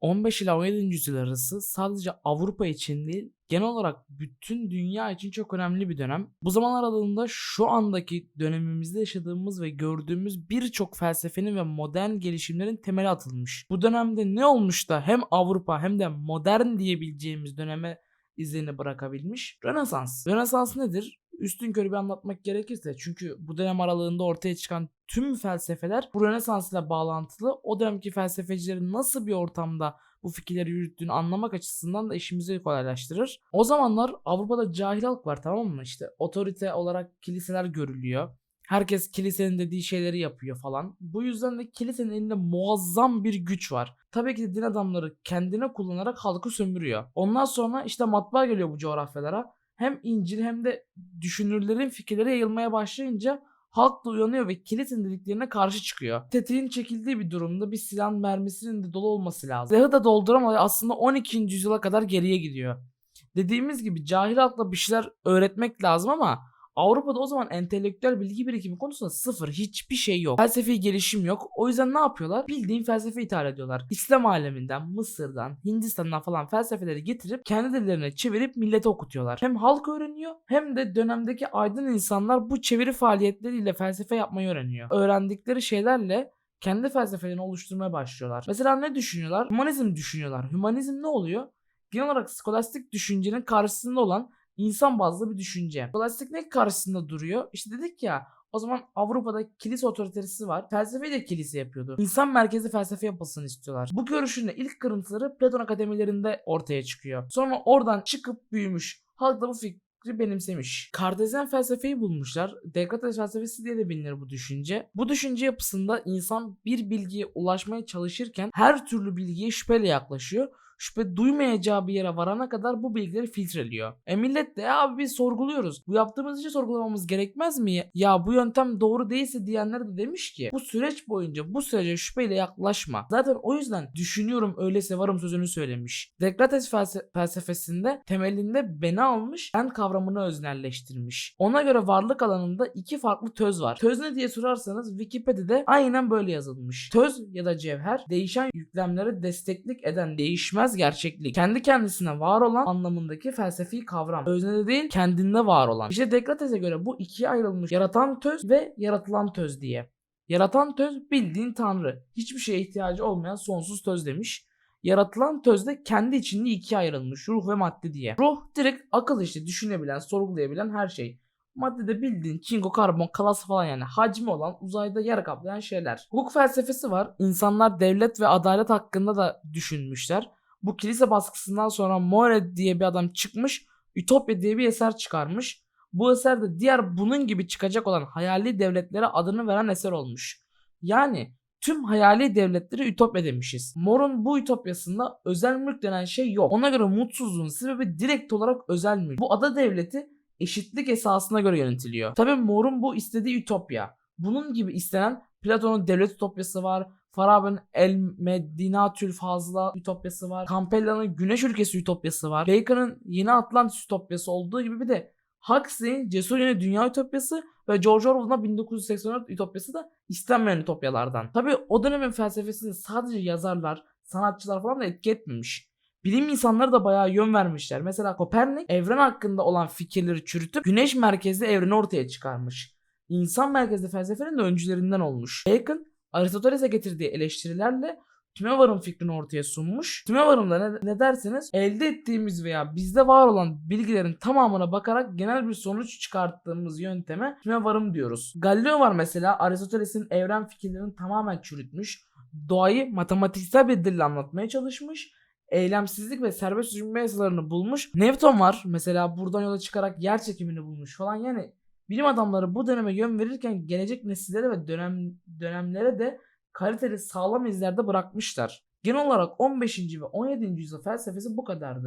15 ila 17. yüzyıl arası sadece Avrupa için değil, genel olarak bütün dünya için çok önemli bir dönem. Bu zaman aralığında şu andaki dönemimizde yaşadığımız ve gördüğümüz birçok felsefenin ve modern gelişimlerin temeli atılmış. Bu dönemde ne olmuş da hem Avrupa hem de modern diyebileceğimiz döneme izlerini bırakabilmiş? Rönesans. Rönesans nedir? Üstün körü bir anlatmak gerekirse çünkü bu dönem aralığında ortaya çıkan tüm felsefeler bu Rönesans ile bağlantılı. O dönemki felsefecilerin nasıl bir ortamda bu fikirleri yürüttüğünü anlamak açısından da işimizi kolaylaştırır. O zamanlar Avrupa'da cahil halk var tamam mı? İşte otorite olarak kiliseler görülüyor. Herkes kilisenin dediği şeyleri yapıyor falan. Bu yüzden de kilisenin elinde muazzam bir güç var. Tabii ki de din adamları kendine kullanarak halkı sömürüyor. Ondan sonra işte matbaa geliyor bu coğrafyalara. Hem İncil hem de düşünürlerin fikirleri yayılmaya başlayınca halk da uyanıyor ve kilisenin dediklerine karşı çıkıyor. Tetiğin çekildiği bir durumda bir silah mermisinin de dolu olması lazım. Zırhı da dolduramadan aslında 12. yüzyıla kadar geriye gidiyor. Dediğimiz gibi cahil halkla bir şeyler öğretmek lazım ama Avrupa'da o zaman entelektüel bilgi birikimi konusunda sıfır hiçbir şey yok. Felsefi gelişim yok. O yüzden ne yapıyorlar? Bildiğin felsefe ithal ediyorlar. İslam aleminden, Mısır'dan, Hindistan'dan falan felsefeleri getirip kendi dillerine çevirip millete okutuyorlar. Hem halk öğreniyor hem de dönemdeki aydın insanlar bu çeviri faaliyetleriyle felsefe yapmayı öğreniyor. Öğrendikleri şeylerle kendi felsefelerini oluşturmaya başlıyorlar. Mesela ne düşünüyorlar? Hümanizm düşünüyorlar. Hümanizm ne oluyor? Genel olarak skolastik düşüncenin karşısında olan insan bazlı bir düşünce. Skolastik ne karşısında duruyor? İşte dedik ya o zaman Avrupa'da kilise otoritesi var. Felsefeyi de kilise yapıyordu. İnsan merkezli felsefe yapılsın istiyorlar. Bu görüşün de ilk kırıntıları Platon akademilerinde ortaya çıkıyor. Sonra oradan çıkıp büyümüş. Halk da bu fikri benimsemiş. Kardezyen felsefeyi bulmuşlar. Descartes felsefesi diye de bilinir bu düşünce. Bu düşünce yapısında insan bir bilgiye ulaşmaya çalışırken her türlü bilgiye şüpheyle yaklaşıyor şüphe duymayacağı bir yere varana kadar bu bilgileri filtreliyor. E millet de abi biz sorguluyoruz. Bu yaptığımız işi sorgulamamız gerekmez mi? Ya, bu yöntem doğru değilse diyenler de demiş ki bu süreç boyunca bu sürece şüpheyle yaklaşma. Zaten o yüzden düşünüyorum öyleyse varım sözünü söylemiş. Felse- felsefesinde temelinde beni almış ben kavramını öznelleştirmiş. Ona göre varlık alanında iki farklı töz var. Töz ne diye sorarsanız Wikipedia'da aynen böyle yazılmış. Töz ya da cevher değişen yüklemleri desteklik eden değişmez gerçeklik. Kendi kendisine var olan anlamındaki felsefi kavram. Öznede değil kendinde var olan. İşte Descartes'e göre bu ikiye ayrılmış yaratan töz ve yaratılan töz diye. Yaratan töz bildiğin tanrı. Hiçbir şeye ihtiyacı olmayan sonsuz töz demiş. Yaratılan töz de kendi içinde ikiye ayrılmış ruh ve madde diye. Ruh direkt akıl işte düşünebilen, sorgulayabilen her şey. Madde de bildiğin çinko, karbon, kalas falan yani hacmi olan uzayda yer kaplayan şeyler. Hukuk felsefesi var. İnsanlar devlet ve adalet hakkında da düşünmüşler. Bu kilise baskısından sonra More diye bir adam çıkmış. Ütopya diye bir eser çıkarmış. Bu eser de diğer bunun gibi çıkacak olan hayali devletlere adını veren eser olmuş. Yani tüm hayali devletleri ütopya demişiz. Mor'un bu ütopyasında özel mülk denen şey yok. Ona göre mutsuzluğun sebebi direkt olarak özel mülk. Bu ada devleti eşitlik esasına göre yönetiliyor. Tabi Mor'un bu istediği ütopya. Bunun gibi istenen Platon'un devlet ütopyası var. Farabi'nin El Medinatül Fazla ütopyası var. Campella'nın Güneş Ülkesi ütopyası var. Bacon'ın Yeni Atlantis ütopyası olduğu gibi bir de Huxley'in Cesur Yeni Dünya ütopyası ve George Orwell'ın 1984 ütopyası da istenmeyen ütopyalardan. Tabi o dönemin felsefesini sadece yazarlar, sanatçılar falan da etki etmemiş. Bilim insanları da bayağı yön vermişler. Mesela Kopernik evren hakkında olan fikirleri çürütüp güneş merkezli evreni ortaya çıkarmış. İnsan merkezli felsefenin de öncülerinden olmuş. Bacon Aristoteles'e getirdiği eleştirilerle Tümevar'ın fikrini ortaya sunmuş. Tümevar'ın ne, ne derseniz elde ettiğimiz veya bizde var olan bilgilerin tamamına bakarak genel bir sonuç çıkarttığımız yönteme Tümevar'ım diyoruz. Galileo var mesela Aristoteles'in evren fikirlerini tamamen çürütmüş. Doğayı matematiksel bir dille anlatmaya çalışmış. Eylemsizlik ve serbest düşünme yasalarını bulmuş. Newton var mesela buradan yola çıkarak yer çekimini bulmuş falan yani Bilim adamları bu döneme yön verirken gelecek nesillere ve dönem dönemlere de kaliteli sağlam izlerde bırakmışlar. Genel olarak 15. ve 17. yüzyıl felsefesi bu kadardı.